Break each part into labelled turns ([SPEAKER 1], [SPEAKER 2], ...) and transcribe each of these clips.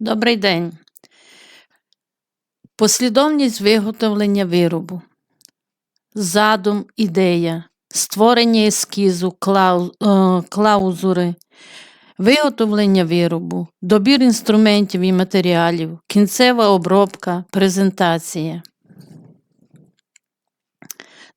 [SPEAKER 1] Добрий день. Послідовність виготовлення виробу. Задум, ідея, створення ескізу, е, клаузури, виготовлення виробу, добір інструментів і матеріалів, кінцева обробка, презентація.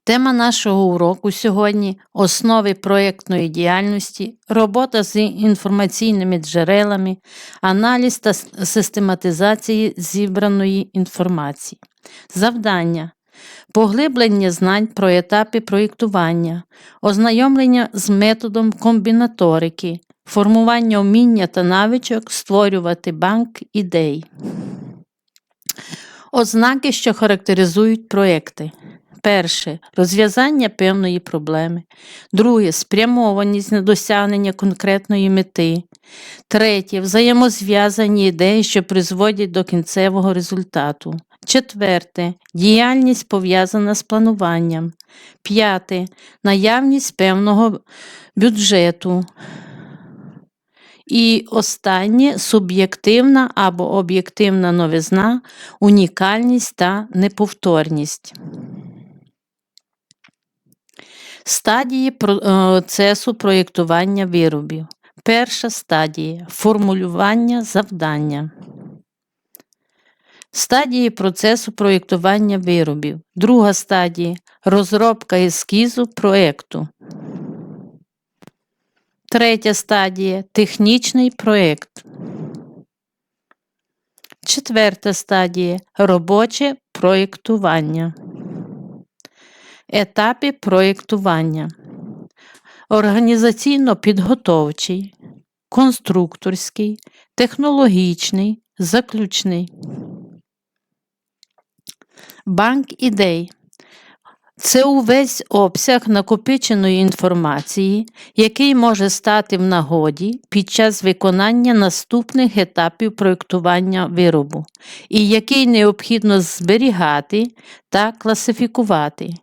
[SPEAKER 1] Тема нашого уроку сьогодні основи проєктної діяльності, робота з інформаційними джерелами, аналіз та систематизації зібраної інформації. Завдання поглиблення знань про етапи проєктування, ознайомлення з методом комбінаторики, формування вміння та навичок створювати банк ідей. Ознаки, що характеризують проекти. Перше розв'язання певної проблеми. Друге спрямованість на досягнення конкретної мети. Третє взаємозв'язані ідеї, що призводять до кінцевого результату. Четверте діяльність пов'язана з плануванням. П'яте наявність певного бюджету. І останнє суб'єктивна або об'єктивна новизна, унікальність та неповторність. Стадії е, процесу проєктування виробів. Перша стадія формулювання завдання. Стадії процесу проєктування виробів. Друга стадія розробка ескізу проєкту. Третя стадія технічний проєкт. Четверта стадія робоче проєктування. Етапи проєктування. Організаційно-підготовчий, конструкторський, технологічний, заключний. Банк ідей. Це увесь обсяг накопиченої інформації, який може стати в нагоді під час виконання наступних етапів проєктування виробу, і який необхідно зберігати та класифікувати.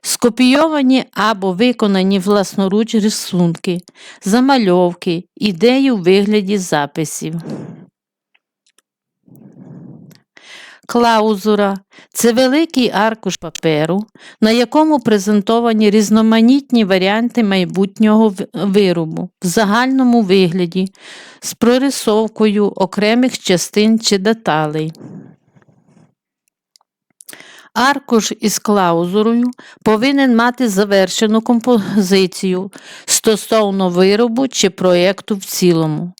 [SPEAKER 1] Скопійовані або виконані власноруч рисунки, замальовки, ідеї у вигляді записів. Клаузура це великий аркуш паперу, на якому презентовані різноманітні варіанти майбутнього виробу в загальному вигляді з прорисовкою окремих частин чи деталей. Аркуш із клаузурою повинен мати завершену композицію стосовно виробу чи проєкту в цілому.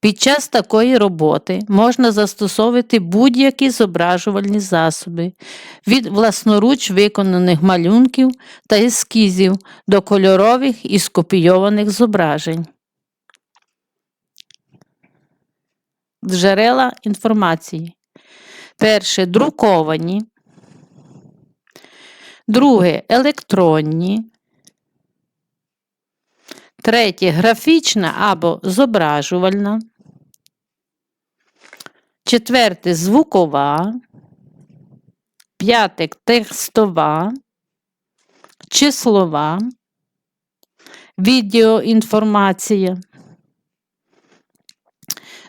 [SPEAKER 1] Під час такої роботи можна застосовувати будь-які зображувальні засоби від власноруч виконаних малюнків та ескізів до кольорових і скопійованих зображень. Джерела інформації. Перше друковані. Друге електронні. Третє графічна або зображувальна. Четверте звукова. П'яте текстова. Числова. Відеоінформація.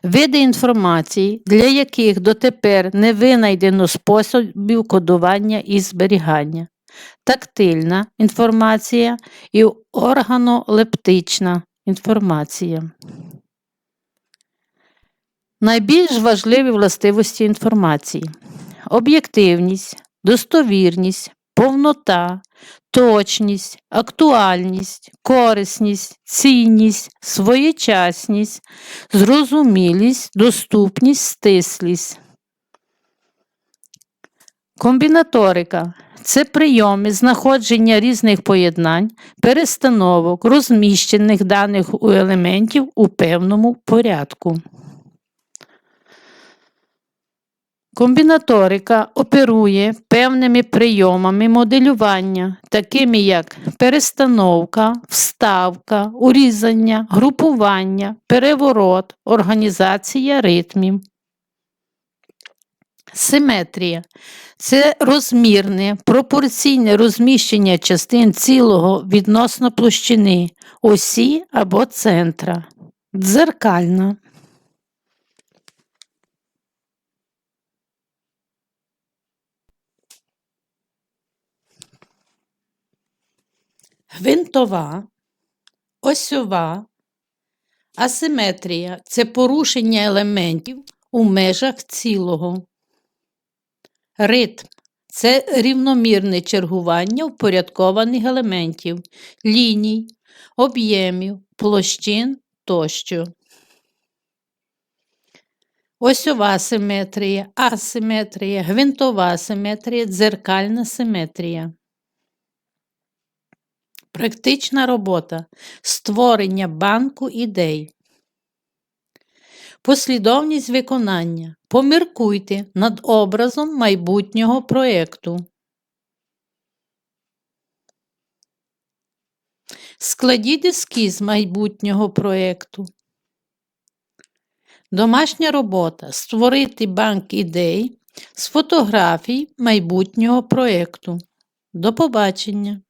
[SPEAKER 1] Види інформації, для яких дотепер не винайдено способів кодування і зберігання тактильна інформація і органолептична інформація. Найбільш важливі властивості інформації: об'єктивність, достовірність, повнота, точність, актуальність, корисність, цінність, своєчасність, зрозумілість, доступність, стислість. Комбінаторика це прийоми знаходження різних поєднань, перестановок, розміщених даних у елементів у певному порядку. Комбінаторика оперує певними прийомами моделювання, такими як перестановка, вставка, урізання, групування, переворот, організація ритмів. Симетрія це розмірне, пропорційне розміщення частин цілого відносно площини, осі або центра. Дзеркальна. Гвинтова, осьова, асиметрія це порушення елементів у межах цілого. Ритм це рівномірне чергування впорядкованих елементів, ліній, об'ємів, площин тощо. Осьова симетрія, асиметрія, гвинтова симетрія, дзеркальна симетрія. Практична робота. Створення банку ідей. Послідовність виконання. Поміркуйте над образом майбутнього проєкту. Складіть ескіз майбутнього проєкту. Домашня робота. Створити банк ідей з фотографій майбутнього проєкту. До побачення!